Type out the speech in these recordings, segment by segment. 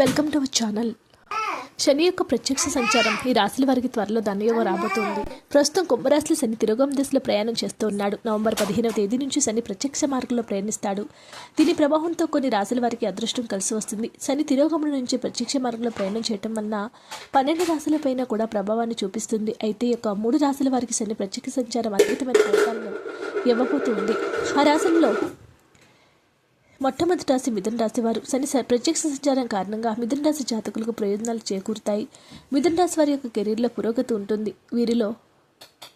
Welcome to our channel. శని యొక్క ప్రత్యక్ష సంచారం ఈ రాశుల వారికి త్వరలో ధనయోగం రాబోతోంది. ప్రస్తుతం కుంభరాశిలో శని తిరోగం దిశలో ప్రయాణం చేస్తూ ఉన్నాడు. నవంబర్ పదిహేనవ తేదీ నుంచి శని ప్రత్యక్ష మార్గంలో ప్రయాణిస్తాడు. దీని ప్రభావంతో కొన్ని రాశుల వారికి అదృష్టం కలిసి వస్తుంది. శని తిరోగముల నుంచి ప్రత్యక్ష మార్గంలో ప్రయాణం చేయటం వలన పన్నెండు రాశులపైన కూడా ప్రభావాన్ని చూపిస్తుంది. అయితే యొక్క మూడు రాశుల వారికి శని ప్రత్యక్ష సంచారం అద్భుతమైన ఫలితాలను ఇవ్వబోతుంది. ఆ రాశుల్లో మొట్టమొదటి రాశి మిథున రాశి వారు శని ప్రత్యక్ష సంచారం కారణంగా మిథున రాశి జాతకులకు ప్రయోజనాలు చేకూరుతాయి. మిథున రాశి వారి యొక్క కెరీర్లో పురోగతి ఉంటుంది. వీరిలో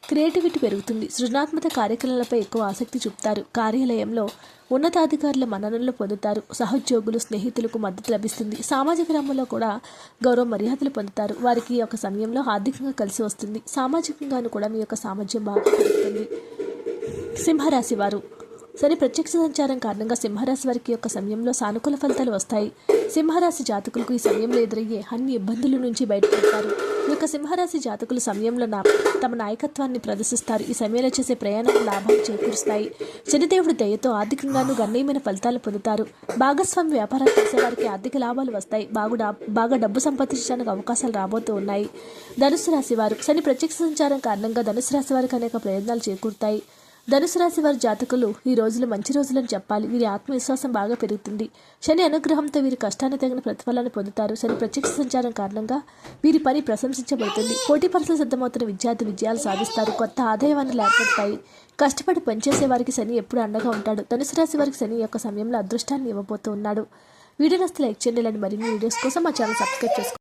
క్రియేటివిటీ పెరుగుతుంది. సృజనాత్మక కార్యక్రమాలపై ఎక్కువ ఆసక్తి చూపుతారు. కార్యాలయంలో ఉన్నతాధికారుల మన్ననలు పొందుతారు. సహోద్యోగులు స్నేహితులకు మద్దతు లభిస్తుంది. సామాజిక రంగంలో కూడా గౌరవ మర్యాదలు పొందుతారు. వారికి ఈ యొక్క సమయంలో ఆర్థికంగా కలిసి వస్తుంది. సామాజికంగాను కూడా మీ యొక్క సామర్థ్యం బాగా పెరుగుతుంది. సింహరాశి వారు శని ప్రత్యక్ష సంచారం కారణంగా సింహరాశి వారికి యొక్క సమయంలో సానుకూల ఫలితాలు వస్తాయి. సింహరాశి జాతకులకు ఈ సమయంలో ఎదురయ్యే అన్ని ఇబ్బందుల నుంచి బయటపడతారు. ఈ యొక్క సింహరాశి జాతకులు సమయంలో నా తమ నాయకత్వాన్ని ప్రదర్శిస్తారు. ఈ సమయంలో చేసే ప్రయాణాలు లాభాలు చేకూరుస్తాయి. శనిదేవుడి దయతో ఆర్థికంగాను గణనీయమైన ఫలితాలు పొందుతారు. భాగస్వామి వ్యాపారాలు చేసే వారికి ఆర్థిక లాభాలు వస్తాయి. బాగుడా బాగా డబ్బు సంపాదించడానికి అవకాశాలు రాబోతూ ఉన్నాయి. ధనుసు రాశి వారు శని ప్రత్యక్ష సంచారం కారణంగా ధనుసు రాశి వారికి అనేక ప్రయోజనాలు చేకూరుతాయి. ధనుసు రాశి వారి జాతకులు ఈ రోజులు మంచి రోజులని చెప్పాలి. వీరి ఆత్మవిశ్వాసం బాగా పెరుగుతుంది. శని అనుగ్రహంతో వీరి కష్టాన్ని తగిన ప్రతిఫలాన్ని పొందుతారు. శని ప్రత్యక్ష సంచారం కారణంగా వీరి పని ప్రశంసించబడుతుంది. పోటీ పరీక్షలు సిద్ధమవుతున్న విద్యార్థి విజయాలు సాధిస్తారు. కొత్త ఆదాయవాన్ని లేకపోతాయి ఏర్పడతాయి. కష్టపడి పనిచేసే వారికి శని ఎప్పుడు అండగా ఉంటాడు. ధనుసు రాశి వారికి శని యొక్క సమయంలో అదృష్టాన్ని ఇవ్వబోతూ ఉన్నాడు. వీడియో నస్తే లైక్ చేయండి. ఇలాంటి మరిన్ని వీడియోస్ కోసం మా ఛానల్ సబ్స్క్రైబ్ చేసుకోండి.